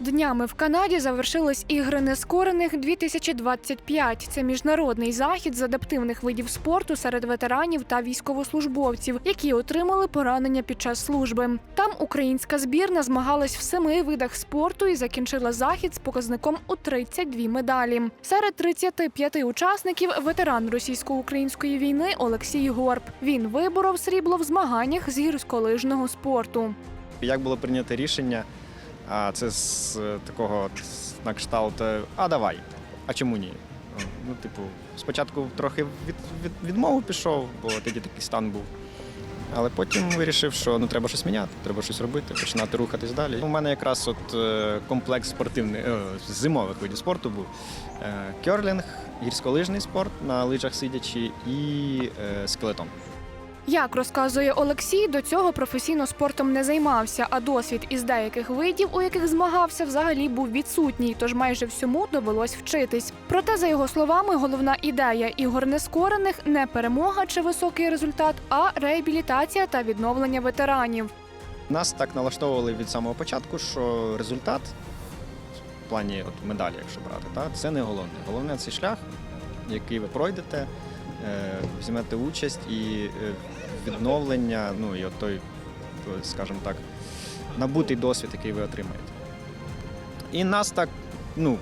Днями в Канаді завершились ігри нескорених 2025. Це міжнародний захід з адаптивних видів спорту серед ветеранів та військовослужбовців, які отримали поранення під час служби. Там українська збірна змагалась в семи видах спорту і закінчила захід з показником у 32 медалі. Серед 35 учасників ветеран російсько-української війни Олексій Горб. Він виборов срібло в змаганнях з гірськолижного спорту. Як було прийнято рішення, а це з е, такого на кшталт, е, а давай, а чому ні? Ну, типу, спочатку трохи від, від, відмову пішов, бо тоді такий стан був. Але потім вирішив, що ну треба щось міняти, треба щось робити, починати рухатись далі. У мене якраз от е, комплекс спортивний е, зимових видів спорту був: Е, керлінг, гірськолижний спорт на лижах сидячи і е, скелетон. Як розказує Олексій, до цього професійно спортом не займався, а досвід із деяких видів, у яких змагався, взагалі був відсутній, тож майже всьому довелось вчитись. Проте, за його словами, головна ідея ігор нескорених не перемога чи високий результат, а реабілітація та відновлення ветеранів. Нас так налаштовували від самого початку, що результат в плані от медалі, якщо брати, та, це не головне. Головне це шлях, який ви пройдете, візьмете участь і е, відновлення, ну і от той, скажімо так, набутий досвід, який ви отримаєте. І нас так ну,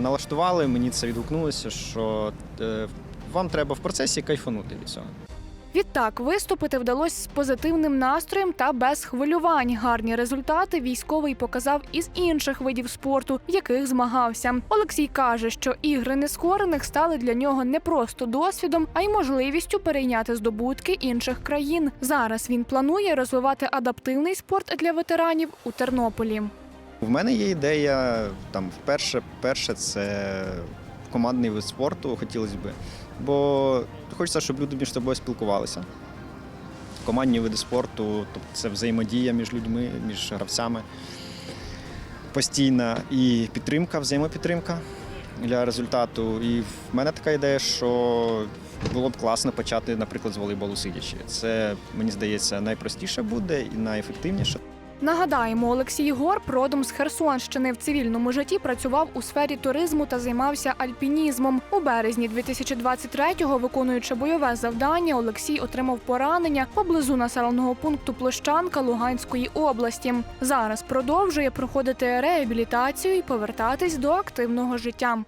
налаштували, мені це відгукнулося, що е, вам треба в процесі кайфанути від цього. Відтак виступити вдалося з позитивним настроєм та без хвилювань. Гарні результати військовий показав із інших видів спорту, в яких змагався. Олексій каже, що ігри нескорених стали для нього не просто досвідом, а й можливістю перейняти здобутки інших країн. Зараз він планує розвивати адаптивний спорт для ветеранів у Тернополі. В мене є ідея там вперше, перше це командний вид спорту, хотілося б. Бо хочеться, щоб люди між собою спілкувалися. Командні види спорту, тобто це взаємодія між людьми, між гравцями. Постійна і підтримка, взаємопідтримка для результату. І в мене така ідея, що було б класно почати, наприклад, з волейболу сидячи. Це, мені здається, найпростіше буде і найефективніше. Нагадаємо, Олексій Горб родом з Херсонщини. В цивільному житті працював у сфері туризму та займався альпінізмом. У березні 2023-го, виконуючи бойове завдання, Олексій отримав поранення поблизу населеного пункту Площанка Луганської області. Зараз продовжує проходити реабілітацію і повертатись до активного життя.